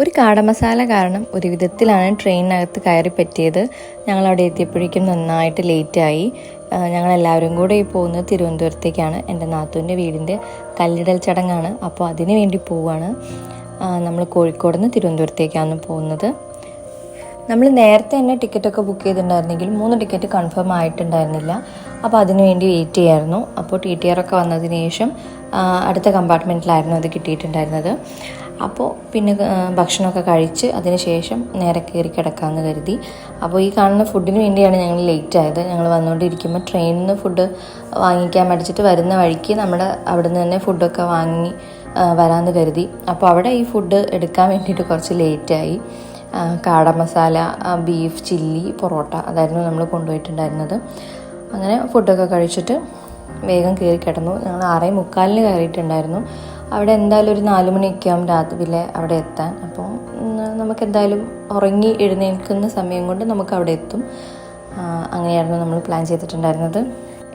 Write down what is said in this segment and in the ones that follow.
ഒരു കാടമസാല കാരണം ഒരു വിധത്തിലാണ് ട്രെയിനിനകത്ത് കയറി പറ്റിയത്. ഞങ്ങൾ അവിടെ എത്തിയപ്പോഴേക്കും നന്നായിട്ട് ലേറ്റായി ഞങ്ങളെല്ലാവരും കൂടെ ഈ പോകുന്നത് തിരുവനന്തപുരത്തേക്കാണ്. എന്റെ നാത്തൂന്റെ വീടിന്റെ കല്ലിടൽ ചടങ്ങാണ്. അപ്പോൾ അതിനു വേണ്ടി പോവുകയാണ് നമ്മൾ കോഴിക്കോട് നിന്ന് തിരുവനന്തപുരത്തേക്കാണ് പോകുന്നത്. നമ്മൾ നേരത്തെ തന്നെ ടിക്കറ്റൊക്കെ ബുക്ക് ചെയ്തിട്ടുണ്ടായിരുന്നെങ്കിൽ മൂന്ന് ടിക്കറ്റ് കൺഫേം ആയിട്ടുണ്ടായിരുന്നില്ല. അപ്പോൾ അതിന് വേണ്ടി വെയിറ്റ് ചെയ്യായിരുന്നു. അപ്പോൾ ടി ടി ആർ ഒക്കെ വന്നതിന് ശേഷം അടുത്ത കമ്പാർട്ട്മെന്റിലായിരുന്നു അത് കിട്ടിയിട്ടുണ്ടായിരുന്നത്. അപ്പോൾ പിന്നെ ഭക്ഷണമൊക്കെ കഴിച്ച് അതിനുശേഷം നേരെ കയറി കിടക്കാമെന്ന് കരുതി. അപ്പോൾ ഈ കാണുന്ന ഫുഡിന് വേണ്ടിയാണ് ഞങ്ങൾ ലേറ്റ് ആയത്. ഞങ്ങൾ വന്നുകൊണ്ടിരിക്കുമ്പോൾ ട്രെയിനിൽ നിന്ന് ഫുഡ് വാങ്ങിക്കാൻ മടിച്ചിട്ട് വരുന്ന വഴിക്ക് നമ്മുടെ അവിടെ നിന്ന് തന്നെ ഫുഡൊക്കെ വാങ്ങി വരാമെന്ന് കരുതി. അപ്പോൾ അവിടെ ഈ ഫുഡ് എടുക്കാൻ വേണ്ടിയിട്ട് കുറച്ച് ലേറ്റായി കാട മസാല ബീഫ് ചില്ലി പൊറോട്ട അതായിരുന്നു നമ്മൾ കൊണ്ടുപോയിട്ടുണ്ടായിരുന്നത്. അങ്ങനെ ഫുഡൊക്കെ കഴിച്ചിട്ട് വേഗം കയറി കിടന്നു. ഞങ്ങൾ ആറേ മുക്കാലിന് കയറിയിട്ടുണ്ടായിരുന്നു. അവിടെ എന്തായാലും ഒരു നാല് മണിയൊക്കെ ആവും രാത്രിയിലെ അവിടെ എത്താൻ. അപ്പോൾ നമുക്ക് എന്തായാലും ഉറങ്ങി എഴുന്നേൽക്കുന്ന സമയം കൊണ്ട് നമുക്ക് അവിടെ എത്തും. അങ്ങനെയായിരുന്നു നമ്മൾ പ്ലാൻ ചെയ്തിട്ടുണ്ടായിരുന്നത്.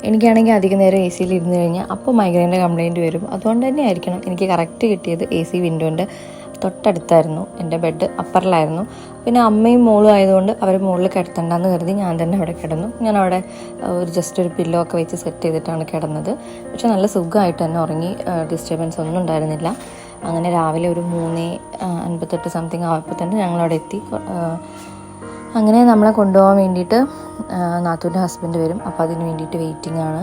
എനിക്കാണെങ്കിൽ അധികം നേരം എ സിയിൽ ഇരുന്ന് കഴിഞ്ഞാൽ അപ്പോൾ മൈഗ്രൈന്റെ കംപ്ലയിന്റ് വരും. അതുകൊണ്ട് തന്നെ ആയിരിക്കണം എനിക്ക് കറക്റ്റ് കിട്ടിയത് എ സി വിൻഡോന്റെ തൊട്ടടുത്തായിരുന്നു എന്റെ ബെഡ് അപ്പറിലായിരുന്നു പിന്നെ അമ്മയും മോളും ആയതുകൊണ്ട് അവർ മുകളിൽ കിടത്തണ്ടെന്ന് കരുതി ഞാൻ തന്നെ അവിടെ കിടന്നു. ഞാൻ അവിടെ ഒരു ജസ്റ്റ് ഒരു പില്ലോ ഒക്കെ വെച്ച് സെറ്റ് ചെയ്തിട്ടാണ് കിടന്നത്. പക്ഷെ നല്ല സുഖമായിട്ട് തന്നെ ഉറങ്ങി ഡിസ്റ്റർബൻസ് ഒന്നും ഉണ്ടായിരുന്നില്ല. അങ്ങനെ രാവിലെ ഒരു മൂന്ന് അൻപത്തെട്ട് സംതിങ് ആയപ്പോൾ തന്നെ ഞങ്ങളവിടെ എത്തി. അങ്ങനെ നമ്മളെ കൊണ്ടുപോകാൻ വേണ്ടിയിട്ട് നാത്തൂന്റെ ഹസ്ബൻഡ് വരും. അപ്പോൾ അതിന് വേണ്ടിയിട്ട് വെയിറ്റിംഗ് ആണ്.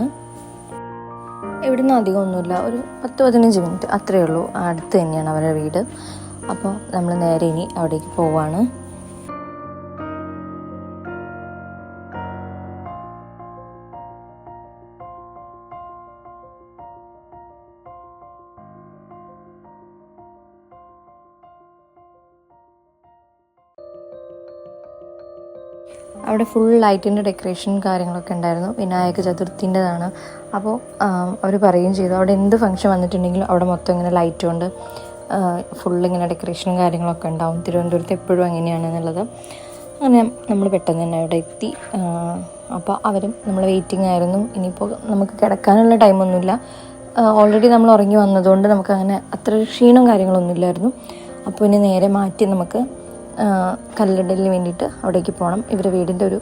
ഇവിടുന്ന് അധികം ഒന്നുമില്ല. ഒരു പത്ത് പതിനഞ്ച് മിനിറ്റ് അത്രയേ ഉള്ളൂ. അടുത്ത് തന്നെയാണ് അവരുടെ വീട്. അപ്പോൾ നമ്മൾ നേരെ ഇനി അവിടേക്ക് പോവാണ്. അവിടെ ഫുൾ ലൈറ്റിന്റെ ഡെക്കറേഷൻ കാര്യങ്ങളൊക്കെ ഉണ്ടായിരുന്നു. വിനായക ചതുർത്ഥിന്റെതാണ് അപ്പോൾ അവർ പറയുകയും ചെയ്തു. അവിടെ എന്ത് ഫംഗ്ഷൻ വന്നിട്ടുണ്ടെങ്കിലും അവിടെ മൊത്തം ഇങ്ങനെ ലൈറ്റ് കൊണ്ട് ഫുൾ ഇങ്ങനെ ഡെക്കറേഷനും കാര്യങ്ങളൊക്കെ ഉണ്ടാവും. തിരുവനന്തപുരത്ത് എപ്പോഴും എന്നുള്ളത്. അങ്ങനെ നമ്മൾ പെട്ടെന്ന് തന്നെ അവിടെ എത്തി. അപ്പോൾ അവരും നമ്മൾ വെയിറ്റിംഗ് ആയിരുന്നു. ഇനിയിപ്പോൾ നമുക്ക് കിടക്കാനുള്ള ടൈമൊന്നുമില്ല ഓൾറെഡി നമ്മൾ ഉറങ്ങി വന്നതുകൊണ്ട് നമുക്ക് അങ്ങനെ അത്ര ക്ഷീണവും കാര്യങ്ങളൊന്നുമില്ലായിരുന്നു അപ്പോൾ ഇനി നേരെ മാറ്റി നമുക്ക് കല്ലടലിന് വേണ്ടിയിട്ട് അവിടേക്ക് പോകണം ഇവരുടെ വീടിന്റെ ഒരു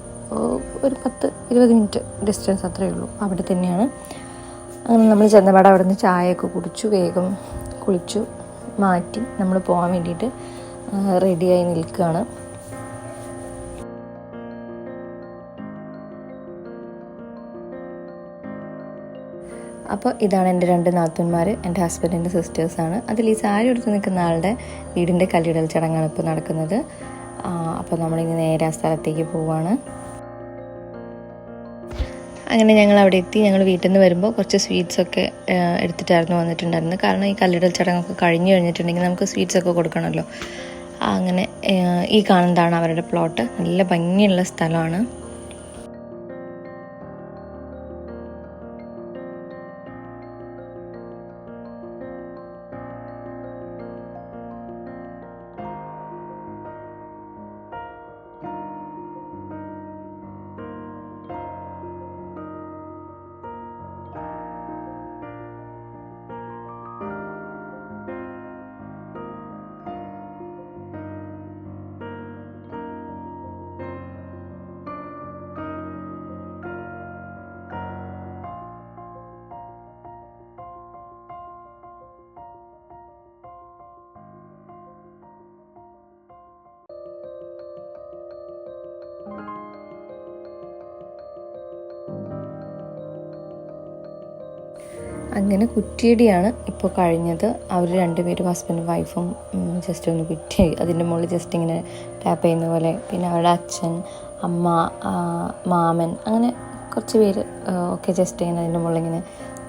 ഒരു പത്ത് ഇരുപത് മിനിറ്റ് ഡിസ്റ്റൻസ് അത്രയേ ഉള്ളൂ. അവിടെ തന്നെയാണ്. അങ്ങനെ നമ്മൾ ചെന്നപാട് അവിടെ നിന്ന് ചായയൊക്കെ കുടിച്ചു. വേഗം കുളിച്ചു മാറ്റി നമ്മൾ പോകാൻ വേണ്ടിയിട്ട് റെഡിയായി നിൽക്കുകയാണ്. അപ്പോൾ ഇതാണ് എന്റെ രണ്ട് നാത്തൂന്മാർ എന്റെ ഹസ്ബൻഡിന്റെ സിസ്റ്റേഴ്സാണ് അതിൽ ഈ സാരി എടുത്ത് നിൽക്കുന്ന ആളുടെ വീടിന്റെ കല്ലിടൽ ചടങ്ങാണ് ഇപ്പോൾ നടക്കുന്നത്. അപ്പോൾ നമ്മളിനി നേരെ ആ സ്ഥലത്തേക്ക് പോവാണ്. അങ്ങനെ ഞങ്ങൾ അവിടെ എത്തി. ഞങ്ങൾ വീട്ടിൽ നിന്ന് വരുമ്പോൾ കുറച്ച് സ്വീറ്റ്സ് ഒക്കെ ആ, എടുത്തിട്ടായിരുന്നു വന്നിട്ടുണ്ടായിരുന്നു കാരണം ഈ കല്ലിടൽ ചടങ്ങൊക്കെ കഴിഞ്ഞു കഴിഞ്ഞിട്ടുണ്ടെങ്കിൽ നമുക്ക് സ്വീറ്റ്സ് ഒക്കെ കൊടുക്കണമല്ലോ. അങ്ങനെ ഈ കാണുന്നതാണ് അവരുടെ പ്ലോട്ട് നല്ല ഭംഗിയുള്ള സ്ഥലമാണ്. അങ്ങനെ കുറ്റിയടിയാണ് ഇപ്പോൾ കഴിഞ്ഞത്. അവർ രണ്ടുപേരും ഹസ്ബൻഡും വൈഫും ജസ്റ്റ് ഒന്ന് കുറ്റി അതിന്റെ മുകളിൽ ജസ്റ്റ് ഇങ്ങനെ ടാപ്പ് ചെയ്യുന്ന പോലെ. പിന്നെ അവരുടെ അച്ഛൻ അമ്മ മാമൻ അങ്ങനെ കുറച്ച് പേര് ഒക്കെ ജസ്റ്റ് ഇങ്ങനെ അതിന്റെ മുകളിൽ ഇങ്ങനെ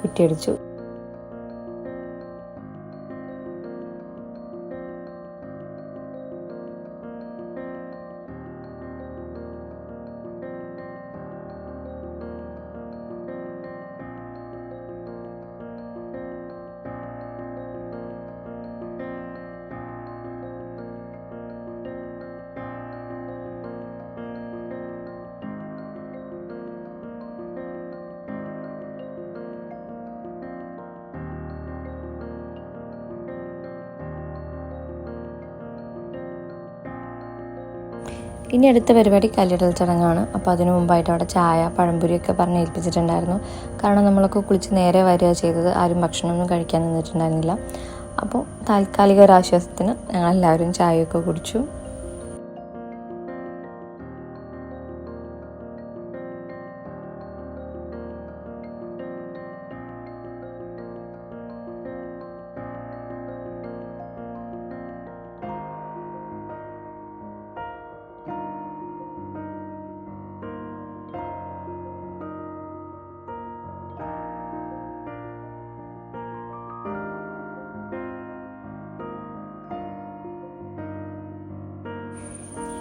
കുറ്റിയടിച്ചു. ഇനി അടുത്ത പരിപാടി കല്ലിടൽ ചടങ്ങാണ്. അപ്പോൾ അതിനു മുമ്പായിട്ട് അവിടെ ചായ പഴംപൊരിയൊക്കെ പറഞ്ഞ് ഏൽപ്പിച്ചിട്ടുണ്ടായിരുന്നു. കാരണം നമ്മളൊക്കെ കുളിച്ച് നേരെ വരിക ചെയ്തത് ആരും ഭക്ഷണമൊന്നും കഴിക്കാൻ നിന്നിട്ടുണ്ടായിരുന്നില്ല. അപ്പോൾ താൽക്കാലിക ഒരാശ്വാസത്തിന് ഞങ്ങളെല്ലാവരും ചായയൊക്കെ കുടിച്ചു.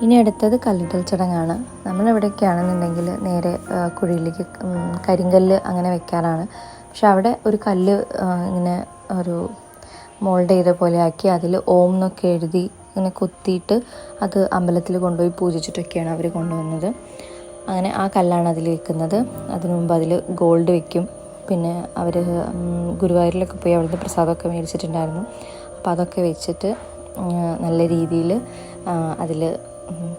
ഇനി അടുത്തത് കല്ലിടൽ ചടങ്ങാണ്. നമ്മളിവിടെയൊക്കെ ആണെന്നുണ്ടെങ്കിൽ നേരെ കുഴിയിലേക്ക് കരിങ്കല്ല് അങ്ങനെ വെക്കാറാണ്. പക്ഷെ അവിടെ ഒരു കല്ല് ഇങ്ങനെ ഒരു മോൾഡ് ചെയ്ത പോലെ ആക്കി അതിൽ ഓം എന്നൊക്കെ എഴുതി ഇങ്ങനെ കുത്തിയിട്ട് അത് അമ്പലത്തിൽ കൊണ്ടുപോയി പൂജിച്ചിട്ടൊക്കെയാണ് അവർ കൊണ്ടുവന്നത്. അങ്ങനെ ആ കല്ലാണ് അതിൽ വെക്കുന്നത്. അതിനു മുമ്പ് അതിൽ ഗോൾഡ് വെക്കും. പിന്നെ അവർ ഗുരുവായൂരിലൊക്കെ പോയി അവിടുന്ന് പ്രസാദമൊക്കെ മേടിച്ചിട്ടുണ്ടായിരുന്നു. അപ്പോൾ അതൊക്കെ വെച്ചിട്ട് നല്ല രീതിയിൽ അതിൽ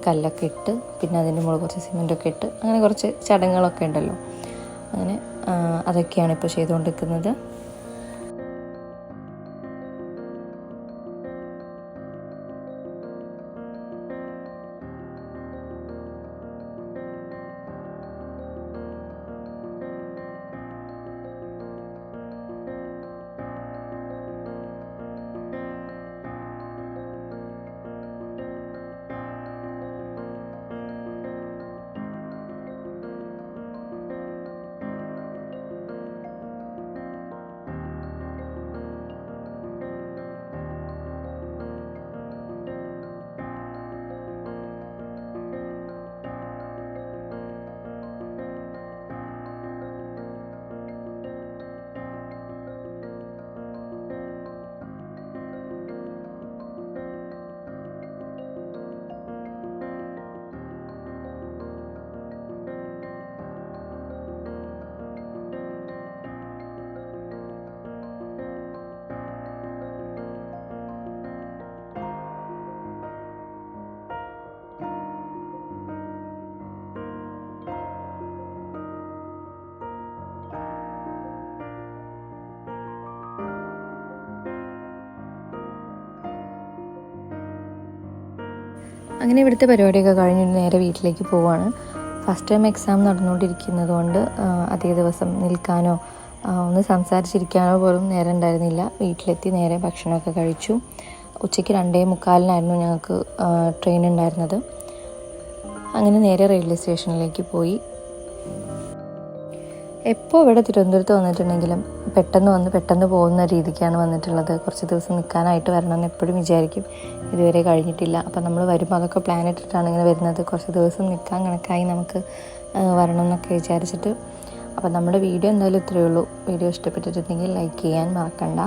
കല്ലൊക്കെ ഇട്ട് പിന്നെ അതിന്റെ മുകളിൽ കുറച്ച് സിമെന്റൊക്കെ ഇട്ട് അങ്ങനെ കുറച്ച് ചടങ്ങുകളൊക്കെ ഉണ്ടല്ലോ. അങ്ങനെ അതൊക്കെയാണ് ഇപ്പോൾ ചെയ്തുകൊണ്ടിരിക്കുന്നത്. അങ്ങനെ ഇവിടുത്തെ പരിപാടിയൊക്കെ കഴിഞ്ഞ് നേരെ വീട്ടിലേക്ക് പോവാണ്. ഫസ്റ്റ് ടൈം എക്സാം നടന്നുകൊണ്ടിരിക്കുന്നത് കൊണ്ട് അധിക ദിവസം നിൽക്കാനോ ഒന്ന് സംസാരിച്ചിരിക്കാനോ പോലും നേരം ഉണ്ടായിരുന്നില്ല. വീട്ടിലെത്തി നേരെ ഭക്ഷണമൊക്കെ കഴിച്ചു. ഉച്ചയ്ക്ക് രണ്ടേ മുക്കാലിനായിരുന്നു ഞങ്ങൾക്ക് ട്രെയിൻ ഉണ്ടായിരുന്നത്. അങ്ങനെ നേരെ റെയിൽവേ സ്റ്റേഷനിലേക്ക് പോയി. എപ്പോൾ ഇവിടെ തിരുവനന്തപുരത്ത് വന്നിട്ടുണ്ടെങ്കിലും പെട്ടെന്ന് വന്ന് പെട്ടെന്ന് പോകുന്ന രീതിക്കാണ് വന്നിട്ടുള്ളത്. കുറച്ച് ദിവസം നിൽക്കാനായിട്ട് വരണമെന്ന് എപ്പോഴും വിചാരിക്കും. ഇതുവരെ കഴിഞ്ഞിട്ടില്ല. അപ്പം നമ്മൾ വരുമ്പോൾ അതൊക്കെ പ്ലാൻ ഇട്ടിട്ടാണ് ഇങ്ങനെ വരുന്നത്. കുറച്ച് ദിവസം നിൽക്കാൻ കണക്കായി നമുക്ക് വരണമെന്നൊക്കെ വിചാരിച്ചിട്ട്. അപ്പം നമ്മുടെ വീഡിയോ എന്തായാലും ഇത്രയേ ഉള്ളൂ. വീഡിയോ ഇഷ്ടപ്പെട്ടിട്ടുണ്ടെങ്കിൽ ലൈക്ക് ചെയ്യാൻ മറക്കണ്ട.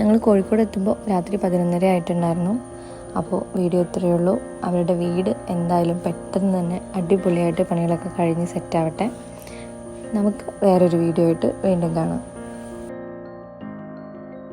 ഞങ്ങൾ കോഴിക്കോട് എത്തുമ്പോൾ രാത്രി പതിനൊന്നര ആയിട്ടുണ്ടായിരുന്നു. അപ്പോൾ വീഡിയോ ഇത്രയേ ഉള്ളൂ. അവരുടെ വീട് എന്തായാലും പെട്ടെന്ന് തന്നെ അടിപൊളിയായിട്ട് പണികളൊക്കെ കഴിഞ്ഞ് സെറ്റാവട്ടെ നമുക്ക് വേറൊരു വീഡിയോ ആയിട്ട് വീണ്ടും കാണാം.